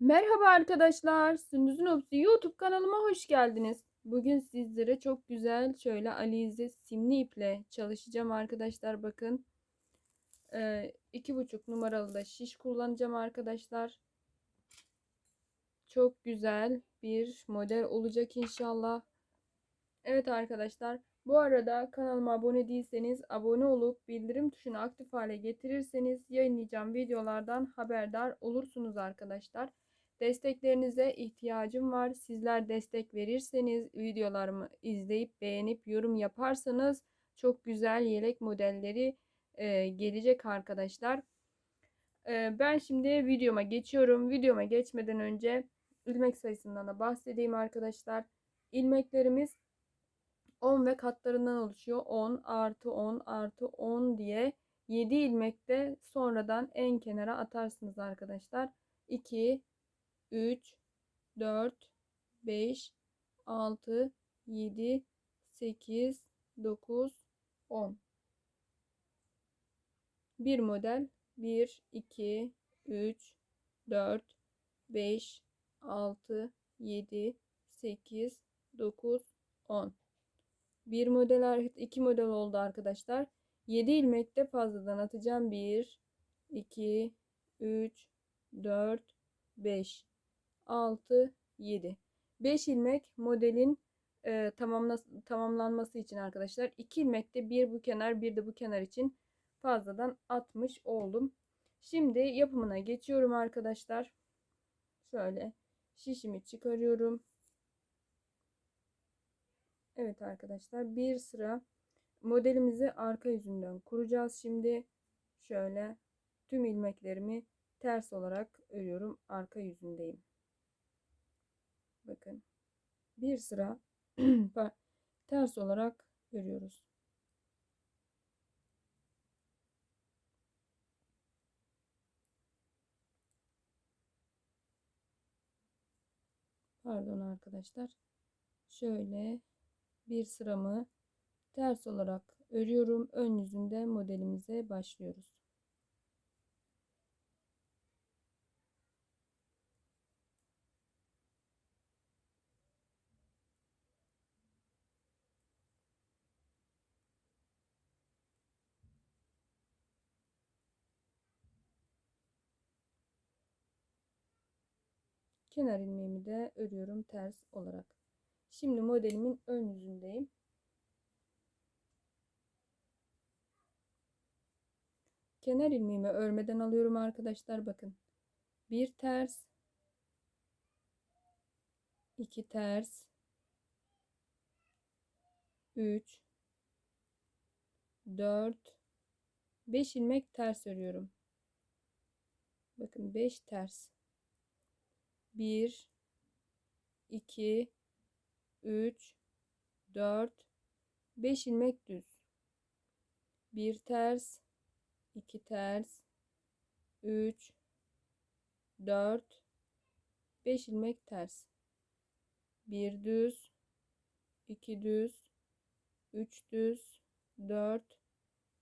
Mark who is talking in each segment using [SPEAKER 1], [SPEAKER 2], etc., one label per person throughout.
[SPEAKER 1] Merhaba arkadaşlar. Sündüz'ün Opsi YouTube kanalıma hoş geldiniz. Bugün sizlere çok güzel şöyle Alize simli iple çalışacağım arkadaşlar. Bakın. Ee, iki buçuk numaralı da şiş kullanacağım arkadaşlar. Çok güzel bir model olacak inşallah. Evet arkadaşlar. Bu arada kanalıma abone değilseniz abone olup bildirim tuşunu aktif hale getirirseniz yayınlayacağım videolardan haberdar olursunuz arkadaşlar. Desteklerinize ihtiyacım var. Sizler destek verirseniz videolarımı izleyip beğenip yorum yaparsanız çok güzel yelek modelleri e, gelecek arkadaşlar. E, ben şimdi videoma geçiyorum. Videoma geçmeden önce ilmek sayısından da bahsedeyim arkadaşlar. İlmeklerimiz 10 ve katlarından oluşuyor. 10 artı 10 artı 10 diye 7 ilmekte sonradan en kenara atarsınız arkadaşlar. 2 3 4 5 6 7 8 9 10 bir model 1 2 3 4 5 6 7 8 9 10 bir model iki model oldu arkadaşlar. 7 ilmekte fazladan atacağım. 1 2 3 4 5 6 7 5 ilmek modelin e, tamamla, tamamlanması için arkadaşlar 2 ilmekte bir bu kenar bir de bu kenar için fazladan atmış oldum. Şimdi yapımına geçiyorum arkadaşlar. Şöyle şişimi çıkarıyorum. Evet arkadaşlar bir sıra modelimizi arka yüzünden kuracağız. Şimdi şöyle tüm ilmeklerimi ters olarak örüyorum. Arka yüzündeyim. Bakın bir sıra ters olarak örüyoruz. Pardon arkadaşlar. Şöyle bir sıramı ters olarak örüyorum. Ön yüzünde modelimize başlıyoruz. Kenar ilmeğimi de örüyorum ters olarak. Şimdi modelimin ön yüzündeyim. Kenar ilmeğimi örmeden alıyorum arkadaşlar bakın. Bir ters, iki ters, üç, dört, beş ilmek ters örüyorum. Bakın beş ters. 1 2 3 4 5 ilmek düz. 1 ters, 2 ters, 3 4 5 ilmek ters. 1 düz, 2 düz, 3 düz, 4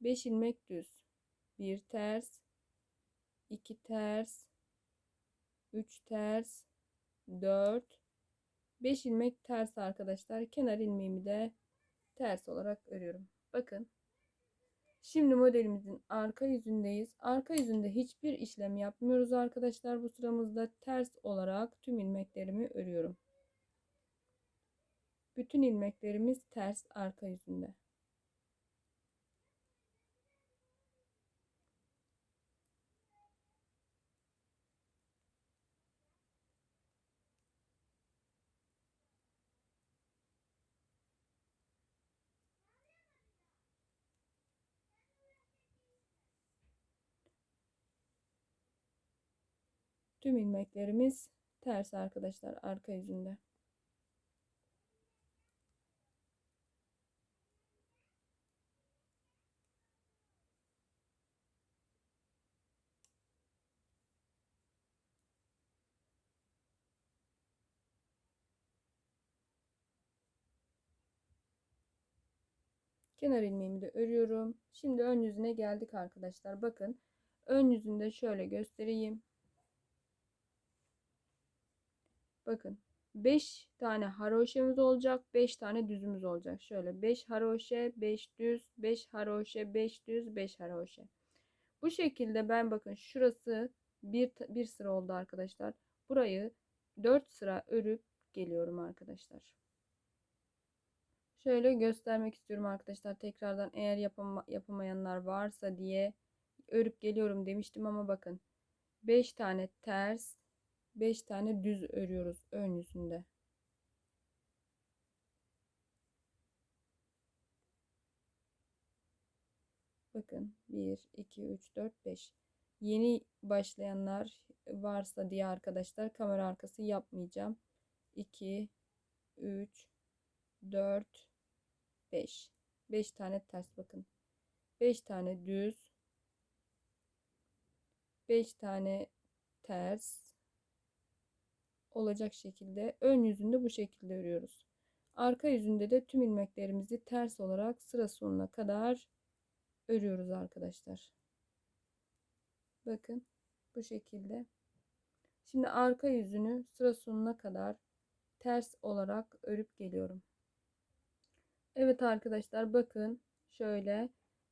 [SPEAKER 1] 5 ilmek düz. 1 ters, 2 ters, 3 ters. 4 5 ilmek ters arkadaşlar. Kenar ilmeğimi de ters olarak örüyorum. Bakın. Şimdi modelimizin arka yüzündeyiz. Arka yüzünde hiçbir işlem yapmıyoruz arkadaşlar. Bu sıramızda ters olarak tüm ilmeklerimi örüyorum. Bütün ilmeklerimiz ters arka yüzünde Tüm ilmeklerimiz ters arkadaşlar arka yüzünde. Kenar ilmeğimi de örüyorum. Şimdi ön yüzüne geldik arkadaşlar. Bakın ön yüzünde şöyle göstereyim. Bakın 5 tane haroşemiz olacak. 5 tane düzümüz olacak. Şöyle 5 haroşe, 5 düz, 5 haroşe, 5 düz, 5 haroşe. Bu şekilde ben bakın şurası bir, bir sıra oldu arkadaşlar. Burayı 4 sıra örüp geliyorum arkadaşlar. Şöyle göstermek istiyorum arkadaşlar. Tekrardan eğer yapama, yapamayanlar varsa diye örüp geliyorum demiştim ama bakın 5 tane ters 5 tane düz örüyoruz ön yüzünde. Bakın 1 2 3 4 5 yeni başlayanlar varsa diye arkadaşlar kamera arkası yapmayacağım. 2 3 4 5 5 tane ters bakın. 5 tane düz. 5 tane ters olacak şekilde ön yüzünde bu şekilde örüyoruz. Arka yüzünde de tüm ilmeklerimizi ters olarak sıra sonuna kadar örüyoruz arkadaşlar. Bakın bu şekilde. Şimdi arka yüzünü sıra sonuna kadar ters olarak örüp geliyorum. Evet arkadaşlar bakın şöyle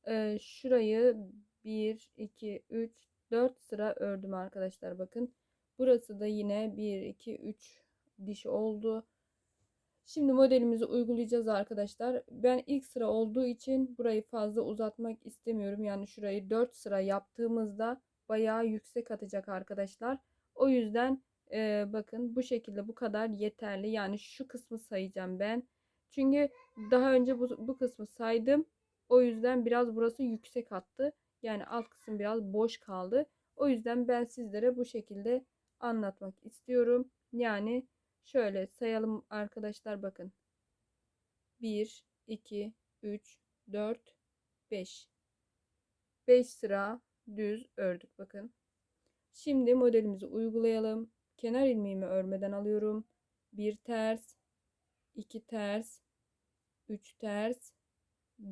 [SPEAKER 1] e, şurayı 1 2 3 4 sıra ördüm arkadaşlar bakın. Burası da yine 1 2 3 diş oldu. Şimdi modelimizi uygulayacağız arkadaşlar. Ben ilk sıra olduğu için burayı fazla uzatmak istemiyorum. Yani şurayı 4 sıra yaptığımızda bayağı yüksek atacak arkadaşlar. O yüzden e, bakın bu şekilde bu kadar yeterli. Yani şu kısmı sayacağım ben. Çünkü daha önce bu, bu kısmı saydım. O yüzden biraz burası yüksek attı. Yani alt kısım biraz boş kaldı. O yüzden ben sizlere bu şekilde anlatmak istiyorum. Yani şöyle sayalım arkadaşlar bakın. 1, 2, 3, 4, 5. 5 sıra düz ördük bakın. Şimdi modelimizi uygulayalım. Kenar ilmeğimi örmeden alıyorum. 1 ters, 2 ters, 3 ters,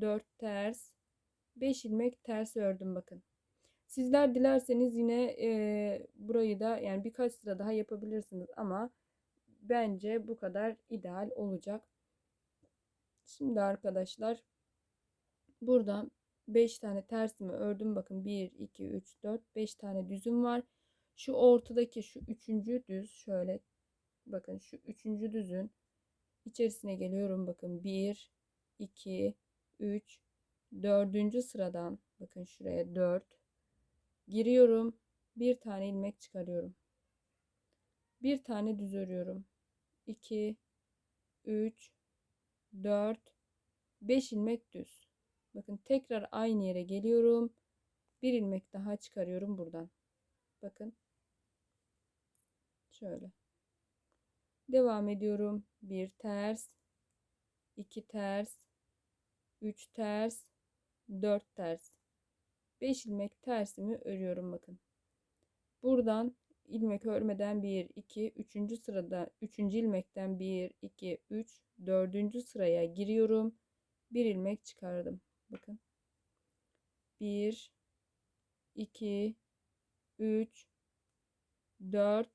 [SPEAKER 1] 4 ters, 5 ilmek ters ördüm bakın. Sizler dilerseniz yine e, burayı da yani birkaç sıra daha yapabilirsiniz ama bence bu kadar ideal olacak. Şimdi arkadaşlar buradan 5 tane tersimi ördüm. Bakın 1, 2, 3, 4, 5 tane düzüm var. Şu ortadaki şu üçüncü düz şöyle bakın şu üçüncü düzün içerisine geliyorum. Bakın 1, 2, 3, dördüncü sıradan bakın şuraya 4, giriyorum. Bir tane ilmek çıkarıyorum. Bir tane düz örüyorum. 2 3 4 5 ilmek düz. Bakın tekrar aynı yere geliyorum. Bir ilmek daha çıkarıyorum buradan. Bakın. Şöyle. Devam ediyorum. Bir ters, iki ters, üç ters, dört ters. 5 ilmek tersimi örüyorum bakın. Buradan ilmek örmeden 1 2 3. sırada 3. ilmekten 1 2 3 4. sıraya giriyorum. 1 ilmek çıkardım. Bakın. 1 2 3 4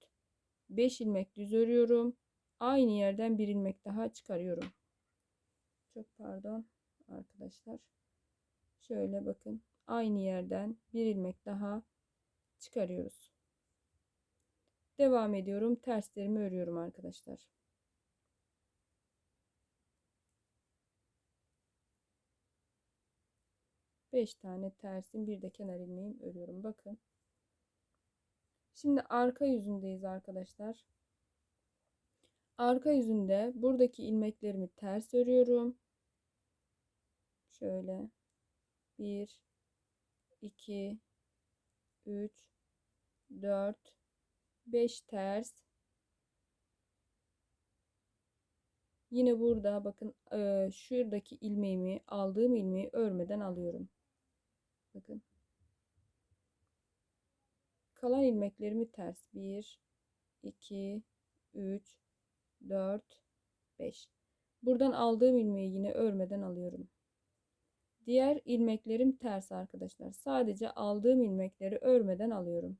[SPEAKER 1] 5 ilmek düz örüyorum. Aynı yerden bir ilmek daha çıkarıyorum. Çok pardon arkadaşlar. Şöyle bakın aynı yerden bir ilmek daha çıkarıyoruz. Devam ediyorum. Terslerimi örüyorum arkadaşlar. Beş tane tersim bir de kenar ilmeğim örüyorum. Bakın. Şimdi arka yüzündeyiz arkadaşlar. Arka yüzünde buradaki ilmeklerimi ters örüyorum. Şöyle. Bir, 2 3 4 5 ters. Yine burada bakın e, şuradaki ilmeğimi aldığım ilmeği örmeden alıyorum. Bakın. Kalan ilmeklerimi ters. 1 2 3 4 5 buradan aldığım ilmeği yine örmeden alıyorum Diğer ilmeklerim ters arkadaşlar. Sadece aldığım ilmekleri örmeden alıyorum.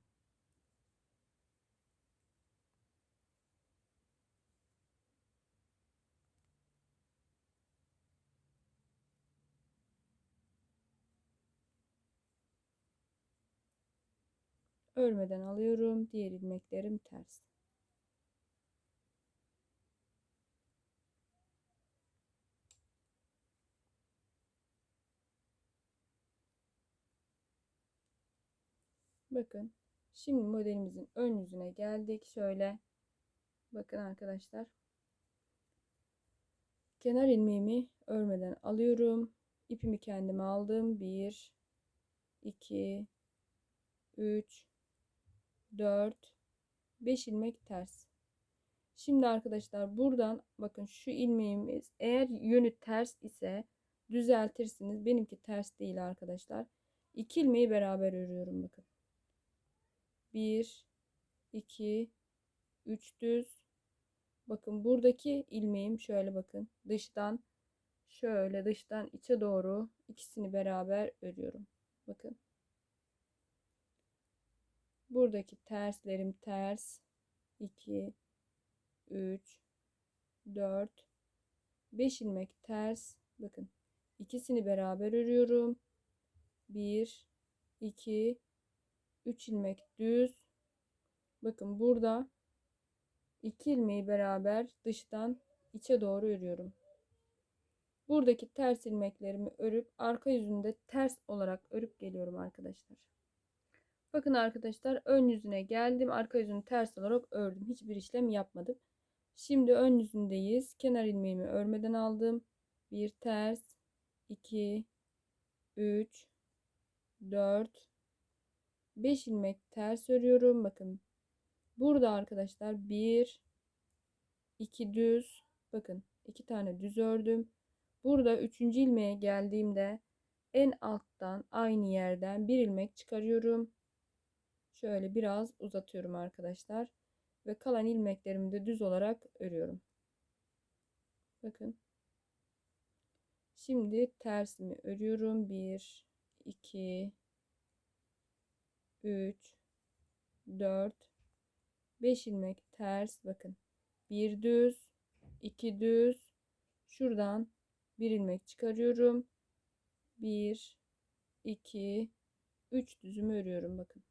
[SPEAKER 1] Örmeden alıyorum. Diğer ilmeklerim ters. Bakın. Şimdi modelimizin ön yüzüne geldik. Şöyle. Bakın arkadaşlar. Kenar ilmeğimi örmeden alıyorum. İpimi kendime aldım. 1 2 3 4 5 ilmek ters. Şimdi arkadaşlar buradan bakın şu ilmeğimiz eğer yönü ters ise düzeltirsiniz. Benimki ters değil arkadaşlar. 2 ilmeği beraber örüyorum bakın. 1 2 3 düz. Bakın buradaki ilmeğim şöyle bakın. Dıştan şöyle dıştan içe doğru ikisini beraber örüyorum. Bakın. Buradaki terslerim ters. 2 3 4 5 ilmek ters. Bakın. İkisini beraber örüyorum. 1 2 3 ilmek düz. Bakın burada 2 ilmeği beraber dıştan içe doğru örüyorum. Buradaki ters ilmeklerimi örüp arka yüzünde ters olarak örüp geliyorum arkadaşlar. Bakın arkadaşlar ön yüzüne geldim. Arka yüzünü ters olarak ördüm. Hiçbir işlem yapmadım. Şimdi ön yüzündeyiz. Kenar ilmeğimi örmeden aldım. Bir ters, 2, 3, 4, 5 ilmek ters örüyorum. Bakın burada arkadaşlar 1 2 düz bakın 2 tane düz ördüm. Burada 3. ilmeğe geldiğimde en alttan aynı yerden bir ilmek çıkarıyorum. Şöyle biraz uzatıyorum arkadaşlar. Ve kalan ilmeklerimi de düz olarak örüyorum. Bakın. Şimdi tersimi örüyorum. 1 2 3 4 5 ilmek ters bakın. Bir düz, iki düz. Şuradan bir ilmek çıkarıyorum. 1 2 3 düzümü örüyorum bakın.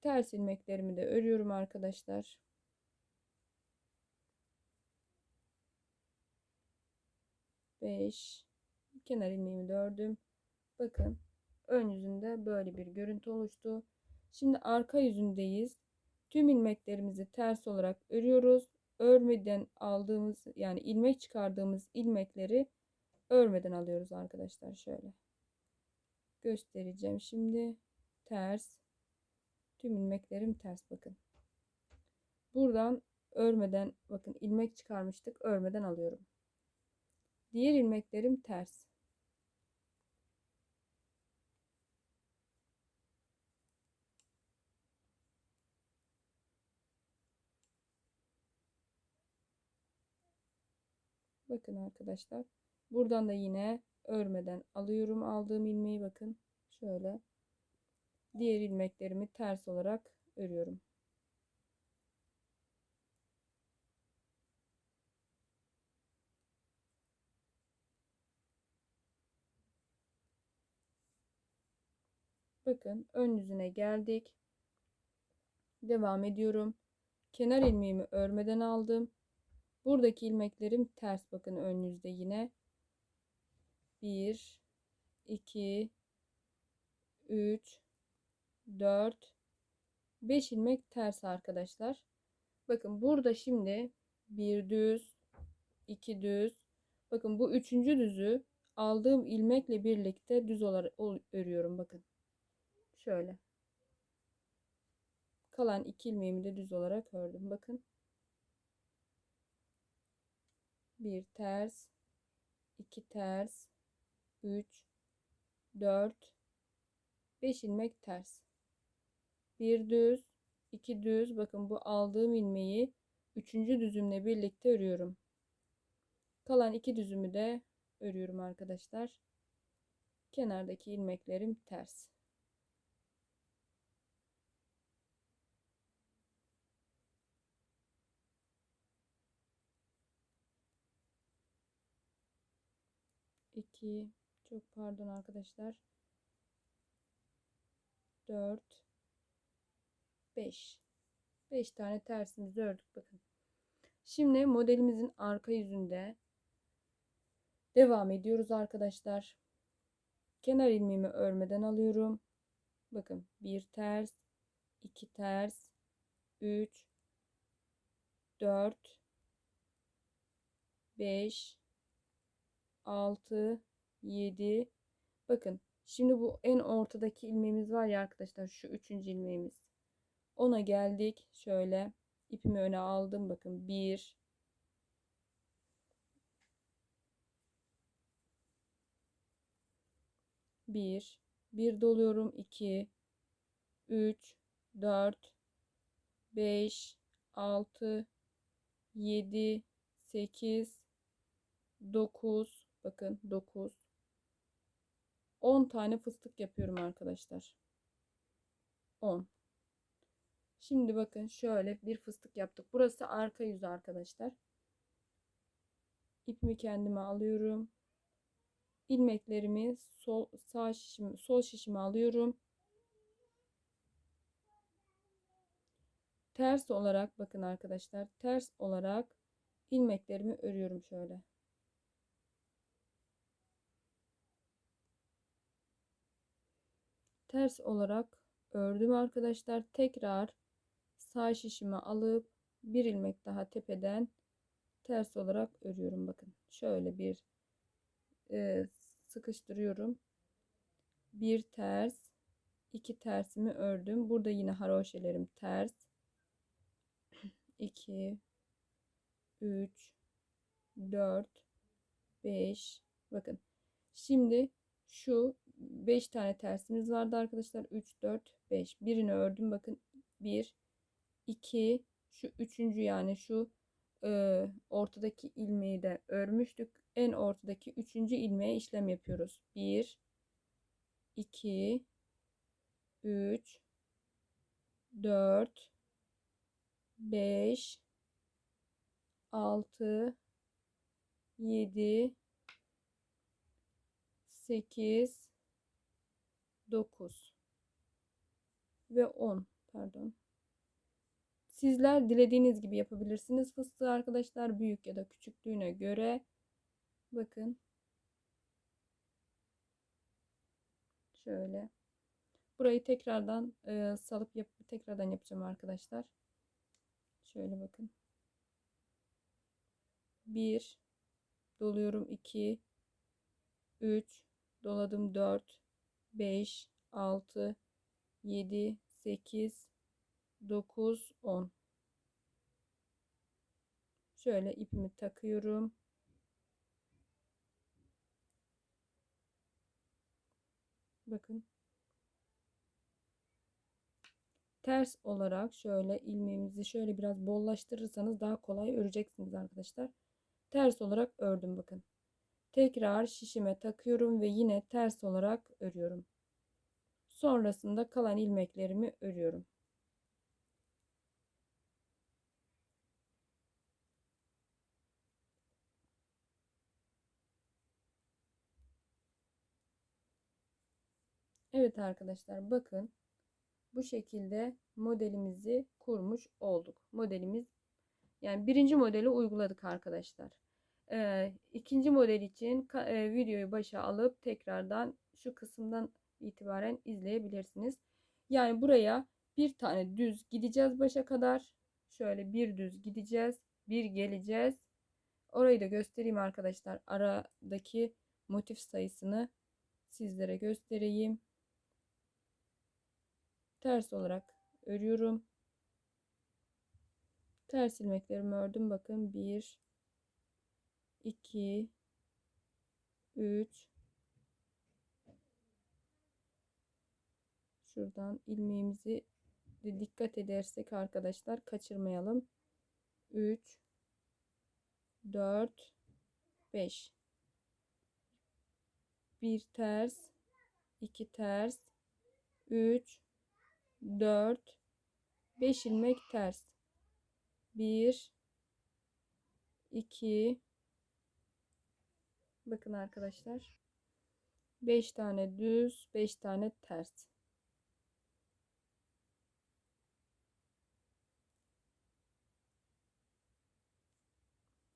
[SPEAKER 1] Ters ilmeklerimi de örüyorum arkadaşlar. Beş. Kenar ilmeğimi de ördüm. Bakın ön yüzünde böyle bir görüntü oluştu. Şimdi arka yüzündeyiz. Tüm ilmeklerimizi ters olarak örüyoruz. Örmeden aldığımız yani ilmek çıkardığımız ilmekleri örmeden alıyoruz arkadaşlar şöyle. Göstereceğim şimdi. Ters. Tüm ilmeklerim ters bakın. Buradan örmeden bakın ilmek çıkarmıştık. Örmeden alıyorum. Diğer ilmeklerim ters. Bakın arkadaşlar. Buradan da yine örmeden alıyorum. Aldığım ilmeği bakın. Şöyle. Diğer ilmeklerimi ters olarak örüyorum. Bakın ön yüzüne geldik. Devam ediyorum. Kenar ilmeğimi örmeden aldım. Buradaki ilmeklerim ters bakın ön yüzde yine. 1 2 3 4 5 ilmek ters arkadaşlar. Bakın burada şimdi bir düz, iki düz. Bakın bu üçüncü düzü aldığım ilmekle birlikte düz olarak örüyorum bakın. Şöyle. Kalan iki ilmeğimi de düz olarak ördüm. Bakın. Bir ters, iki ters, üç, dört, beş ilmek ters. Bir düz, iki düz. Bakın bu aldığım ilmeği üçüncü düzümle birlikte örüyorum. Kalan iki düzümü de örüyorum arkadaşlar. Kenardaki ilmeklerim ters. 2 çok pardon arkadaşlar 4 5. 5 tane tersimizi ördük bakın. Şimdi modelimizin arka yüzünde devam ediyoruz arkadaşlar. Kenar ilmeğimi örmeden alıyorum. Bakın bir ters, iki ters, 3 4 5 6 7 bakın şimdi bu en ortadaki ilmeğimiz var ya arkadaşlar şu üçüncü ilmeğimiz. Ona geldik. Şöyle ipimi öne aldım. Bakın 1 1 1 doluyorum. 2 3 4 5 6 7 8 9 bakın 9 10 tane fıstık yapıyorum arkadaşlar. 10 şimdi bakın şöyle bir fıstık yaptık. Burası arka yüzü arkadaşlar. İpimi kendime alıyorum. İlmeklerimi sol sağ şişim sol şişime alıyorum. Ters olarak bakın arkadaşlar ters olarak ilmeklerimi örüyorum şöyle. Ters olarak ördüm arkadaşlar. Tekrar sağ şişimi alıp bir ilmek daha tepeden ters olarak örüyorum bakın. Şöyle bir e, sıkıştırıyorum. Bir ters, iki tersimi ördüm. Burada yine haroşelerim ters 2 3 4 5 bakın şimdi şu 5 tane tersimiz vardı arkadaşlar. 3 4 5 birini ördüm. Bakın 1 2 şu üçüncü yani şu e, ortadaki ilmeği de örmüştük. En ortadaki üçüncü ilmeğe işlem yapıyoruz. 1 2 3 4 5 6 7 8 9 ve 10 pardon. Sizler dilediğiniz gibi yapabilirsiniz fıstığı arkadaşlar büyük ya da küçüklüğüne göre. Bakın. Şöyle. Burayı tekrardan e, salıp yap tekrardan yapacağım arkadaşlar. Şöyle bakın. 1 doluyorum 2 3 doladım 4 5 6 7 8 9 10 şöyle ipimi takıyorum bakın ters olarak şöyle ilmeğimizi şöyle biraz bollaştırırsanız daha kolay öreceksiniz arkadaşlar. Ters olarak ördüm bakın. Tekrar şişime takıyorum ve yine ters olarak örüyorum. Sonrasında kalan ilmeklerimi örüyorum. Evet arkadaşlar bakın bu şekilde modelimizi kurmuş olduk. Modelimiz yani birinci modeli uyguladık arkadaşlar. Ee, ikinci model için e, videoyu başa alıp tekrardan şu kısımdan itibaren izleyebilirsiniz. Yani buraya bir tane düz gideceğiz başa kadar. Şöyle bir düz gideceğiz. Bir geleceğiz. Orayı da göstereyim arkadaşlar. Aradaki motif sayısını sizlere göstereyim ters olarak örüyorum. Ters ilmeklerimi ördüm. Bakın 1 2 3 Şuradan ilmeğimizi dikkat edersek arkadaşlar kaçırmayalım. 3 4 5 bir ters 2 ters 3 4 5 ilmek ters. 1 2 Bakın arkadaşlar. 5 tane düz, 5 tane ters.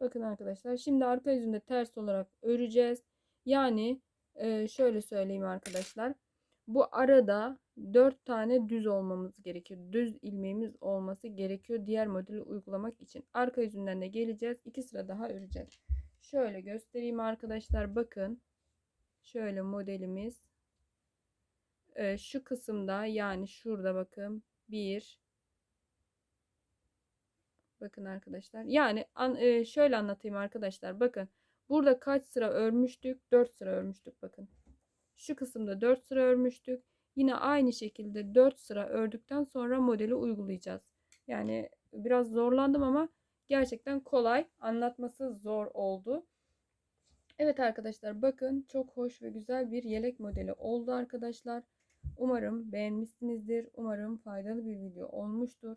[SPEAKER 1] Bakın arkadaşlar. Şimdi arka yüzünde ters olarak öreceğiz. Yani e, şöyle söyleyeyim arkadaşlar. Bu arada 4 tane düz olmamız gerekiyor. Düz ilmeğimiz olması gerekiyor diğer modülü uygulamak için. Arka yüzünden de geleceğiz. 2 sıra daha öreceğiz. Şöyle göstereyim arkadaşlar. Bakın. Şöyle modelimiz. Ee, şu kısımda yani şurada bakın. 1 Bakın arkadaşlar. Yani an, e, şöyle anlatayım arkadaşlar. Bakın. Burada kaç sıra örmüştük? 4 sıra örmüştük bakın. Şu kısımda 4 sıra örmüştük. Yine aynı şekilde 4 sıra ördükten sonra modeli uygulayacağız. Yani biraz zorlandım ama gerçekten kolay. Anlatması zor oldu. Evet arkadaşlar bakın çok hoş ve güzel bir yelek modeli oldu arkadaşlar. Umarım beğenmişsinizdir. Umarım faydalı bir video olmuştur.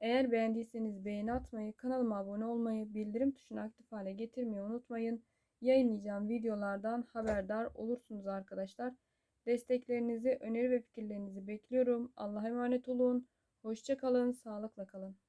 [SPEAKER 1] Eğer beğendiyseniz beğeni atmayı, kanalıma abone olmayı, bildirim tuşunu aktif hale getirmeyi unutmayın. Yayınlayacağım videolardan haberdar olursunuz arkadaşlar. Desteklerinizi, öneri ve fikirlerinizi bekliyorum. Allah'a emanet olun. Hoşça kalın, sağlıkla kalın.